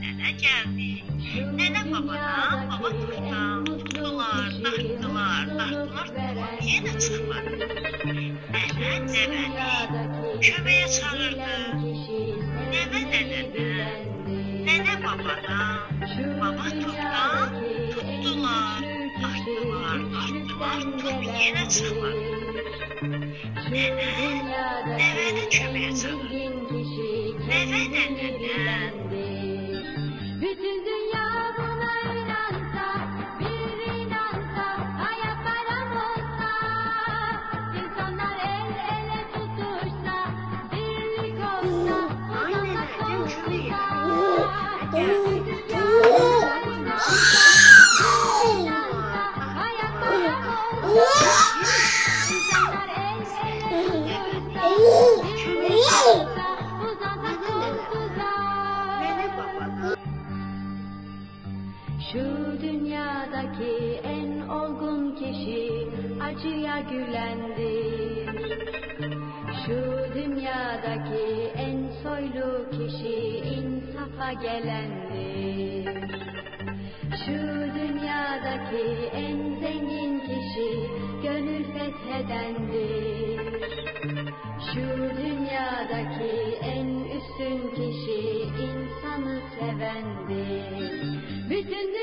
nene. Geldi. Nene babadan, baba kuştan. Tuttular, taktılar, tuttular. Yine çıkmadı. Nene deveni kömeğe çağırdı. Nene neneden, nene babadan, baba tuttan. Tuttular, taktılar, taktılar, tuttular. Yine çıkmadı. Nene, deveni kömeğe çağırdı. Şu dünyadaki en olgun kişi acıya gülendir. Şu dünyadaki en soylu kişi insafa gelendir. Şu dünyadaki en zengin kişi gönül fethedendir. Şu dünyadaki en üstün kişi insanı sevendir. Bütün